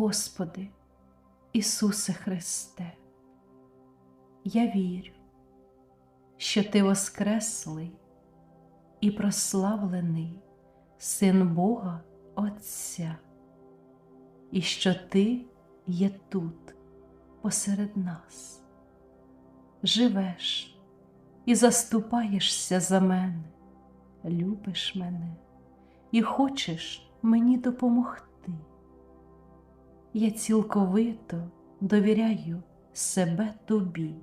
Господи, Ісусе Христе, я вірю, що Ти Воскреслий і прославлений Син Бога Отця, і що Ти є тут, посеред нас, живеш і заступаєшся за мене, любиш мене і хочеш мені допомогти. Я цілковито довіряю себе тобі,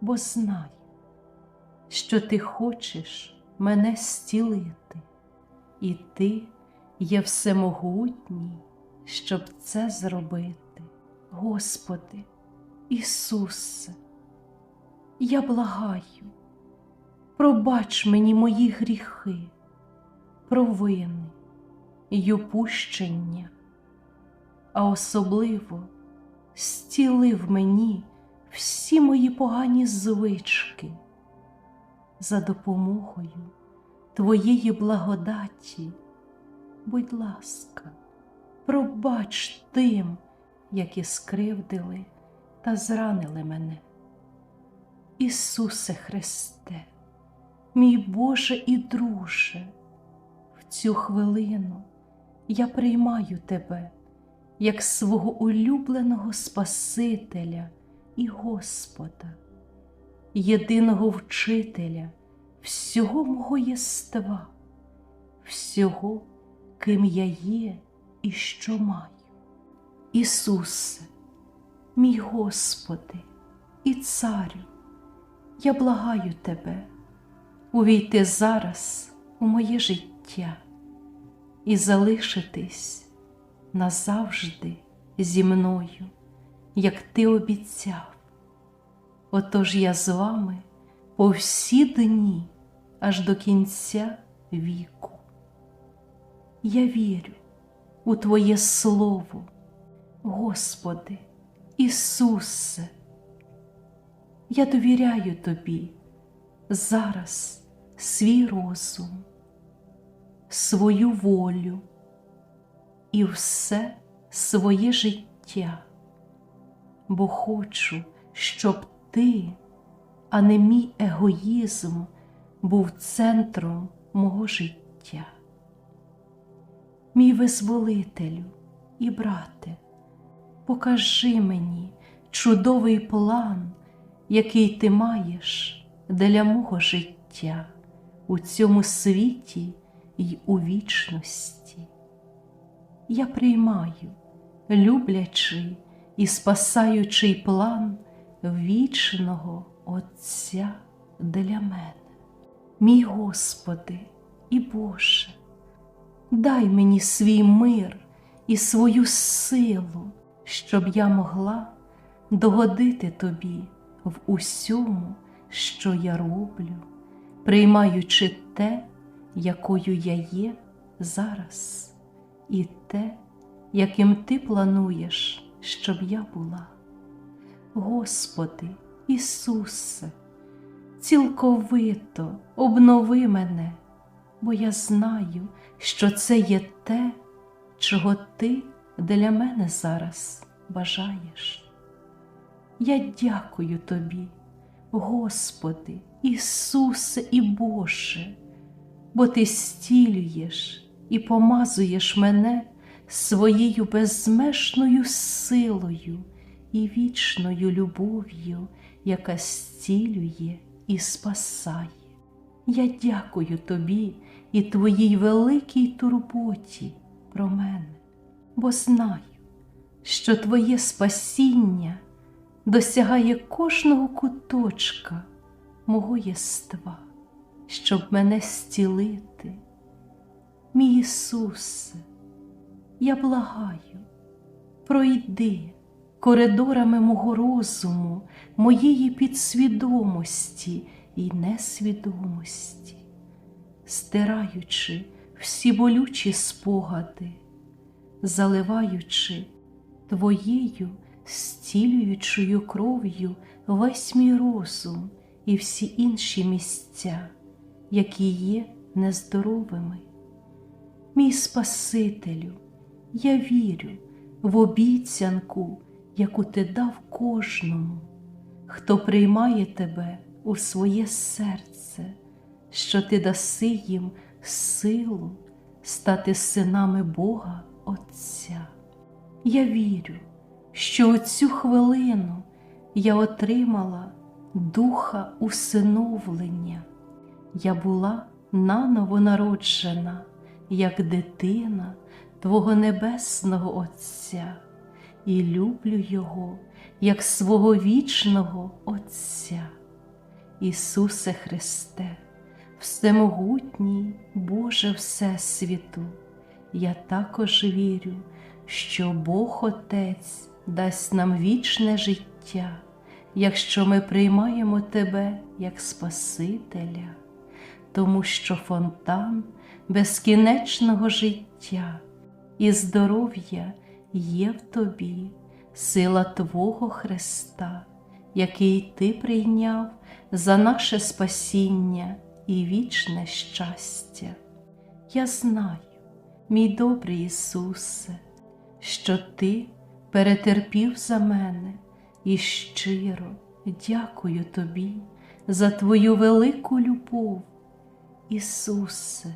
бо знаю, що ти хочеш мене зцілити, і ти є всемогутній, щоб це зробити. Господи, Ісусе, я благаю, пробач мені мої гріхи, провини й упущення а особливо зцілив мені всі мої погані звички за допомогою Твоєї благодаті. Будь ласка, пробач тим, які скривдили та зранили мене. Ісусе Христе, мій Боже і друже, в цю хвилину я приймаю Тебе як свого улюбленого Спасителя і Господа, єдиного вчителя всього мого єства, всього, ким я є і що маю. Ісусе, мій Господи і Царю, я благаю Тебе увійти зараз у моє життя і залишитись назавжди зі мною, як ти обіцяв. Отож я з вами по всі дні аж до кінця віку. Я вірю у Твоє Слово, Господи, Ісусе, я довіряю Тобі зараз свій розум, свою волю і все своє життя, бо хочу, щоб ти, а не мій егоїзм, був центром мого життя. Мій визволителю і брате, покажи мені чудовий план, який ти маєш для мого життя у цьому світі й у вічності я приймаю люблячий і спасаючий план вічного Отця для мене. Мій Господи і Боже, дай мені свій мир і свою силу, щоб я могла догодити Тобі в усьому, що я роблю, приймаючи те, якою я є зараз і те, яким ти плануєш, щоб я була. Господи, Ісусе, цілковито обнови мене, бо я знаю, що це є те, чого Ти для мене зараз бажаєш. Я дякую Тобі, Господи, Ісусе і Боже, бо Ти стілюєш і помазуєш мене своєю безмежною силою і вічною любов'ю, яка зцілює і спасає. Я дякую тобі і твоїй великій турботі про мене, бо знаю, що Твоє спасіння досягає кожного куточка мого єства, щоб мене зцілити. Мій Ісусе, я благаю, пройди коридорами мого розуму, моєї підсвідомості і несвідомості, стираючи всі болючі спогади, заливаючи Твоєю зцілюючою кров'ю весь мій розум і всі інші місця, які є нездоровими. Мій Спасителю, я вірю в обіцянку, яку ти дав кожному, хто приймає тебе у своє серце, що ти даси їм силу стати синами Бога Отця. Я вірю, що у цю хвилину я отримала духа усиновлення. Я була наново народжена, як дитина Твого Небесного Отця, і люблю Його як свого вічного Отця. Ісусе Христе, Всемогутній Боже Всесвіту, я також вірю, що Бог Отець дасть нам вічне життя, якщо ми приймаємо Тебе як Спасителя, тому що фонтан безкінечного життя і здоров'я є в Тобі, сила Твого Христа, який Ти прийняв за наше спасіння і вічне щастя. Я знаю, мій добрий Ісусе, що Ти перетерпів за мене і щиро дякую Тобі за Твою велику любов. Ісусе,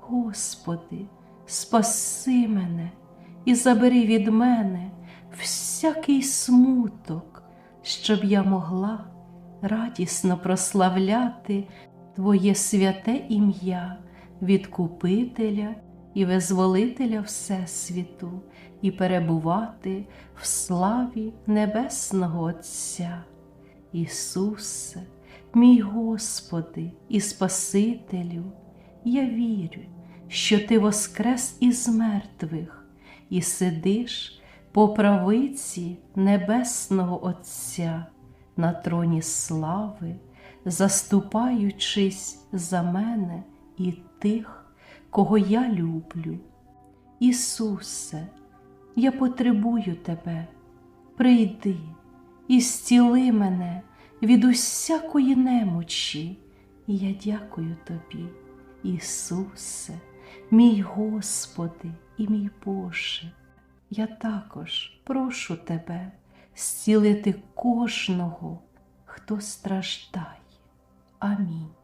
Господи, спаси мене і забери від мене всякий смуток, щоб я могла радісно прославляти Твоє святе ім'я, Відкупителя і Визволителя Всесвіту, і перебувати в славі Небесного Отця. Ісусе, мій Господи і Спасителю, я вірю, що Ти воскрес із мертвих і сидиш по правиці Небесного Отця на троні слави, заступаючись за мене і тих, кого я люблю. Ісусе, я потребую Тебе, прийди і зціли мене від усякої немочі, і я дякую Тобі, Ісусе, мій Господи і мій Боже. Я також прошу Тебе зцілити кожного, хто страждає. Амінь.